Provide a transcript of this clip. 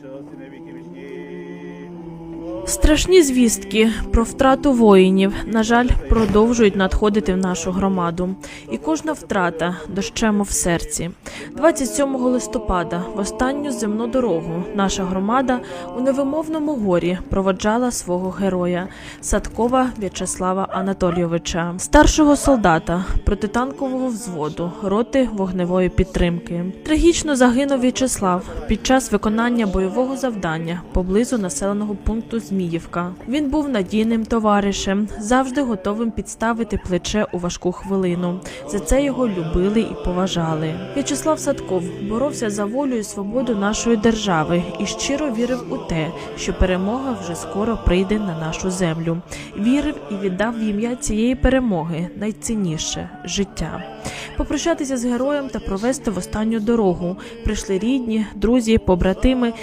час і на віки вічні. Страшні звістки про втрату воїнів, на жаль, продовжують надходити в нашу громаду. І кожна втрата дощемо в серці. 27 листопада, в останню земну дорогу, наша громада у невимовному горі проводжала свого героя Садкова В'ячеслава Анатолійовича, старшого солдата протитанкового взводу роти вогневої підтримки. Трагічно загинув В'ячеслав під час виконання бойового завдання поблизу населеного пункту Зміївка. Він був надійним товаришем, завжди готовим підставити плече у важку хвилину. За це його любили і поважали. В'ячеслав Садков боровся за волю і свободу нашої держави і щиро вірив у те, що перемога вже скоро прийде на нашу землю. Вірив і віддав в ім'я цієї перемоги найцінніше життя. Попрощатися з героєм та провести в останню дорогу. Прийшли рідні, друзі, побратими